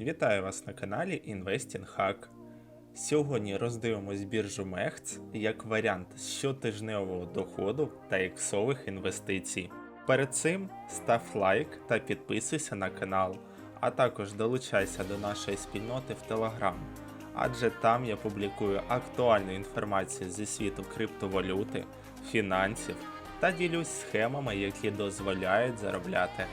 Вітаю вас на каналі Investing Hack. Сьогодні роздивимось біржу Мехц як варіант щотижневого доходу та іксових інвестицій. Перед цим став лайк та підписуйся на канал, а також долучайся до нашої спільноти в Telegram, адже там я публікую актуальну інформацію зі світу криптовалюти, фінансів та ділюсь схемами, які дозволяють заробляти.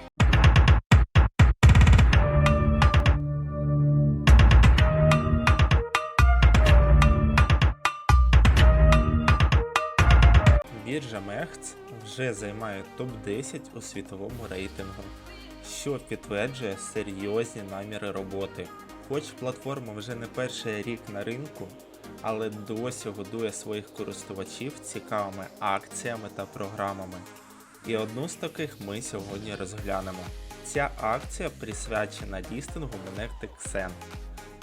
Біржа Мехц вже займає топ-10 у світовому рейтингу, що підтверджує серйозні наміри роботи. Хоч платформа вже не перший рік на ринку, але досі годує своїх користувачів цікавими акціями та програмами. І одну з таких ми сьогодні розглянемо. Ця акція присвячена лістингу монети Xen,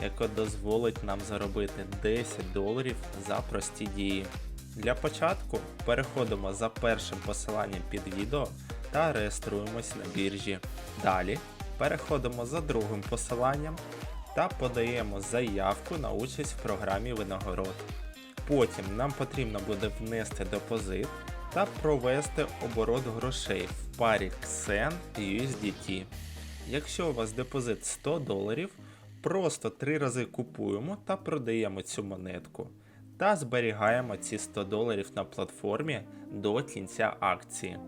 яка дозволить нам заробити 10 доларів за прості дії. Для початку переходимо за першим посиланням під відео та реєструємось на біржі. Далі переходимо за другим посиланням та подаємо заявку на участь в програмі винагород. Потім нам потрібно буде внести депозит та провести оборот грошей в парі XEN і USDT. Якщо у вас депозит 100 доларів, просто три рази купуємо та продаємо цю монетку та зберігаємо ці 100 доларів на платформі до кінця акції.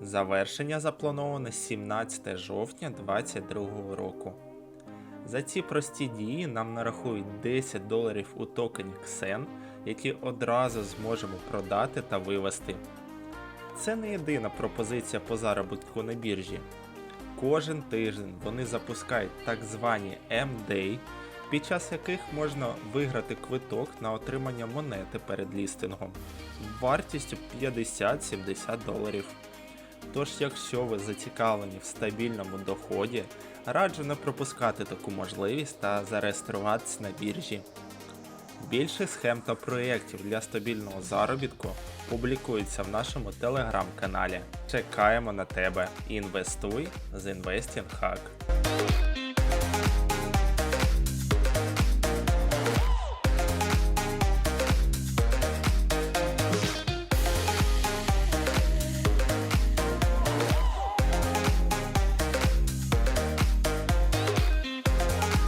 Завершення заплановане 17 жовтня 2022 року. За ці прості дії нам нарахують 10 доларів у токені XEN, які одразу зможемо продати та вивести. Це не єдина пропозиція по заробітку на біржі. Кожен тиждень вони запускають так звані M-Day, під час яких можна виграти квиток на отримання монети перед лістингом вартістю 50-70 доларів. Тож, якщо ви зацікавлені в стабільному доході, раджу не пропускати таку можливість та зареєструватися на біржі. Більше схем та проєктів для стабільного заробітку публікується в нашому телеграм-каналі. Чекаємо на тебе. Інвестуй з Investing Hack.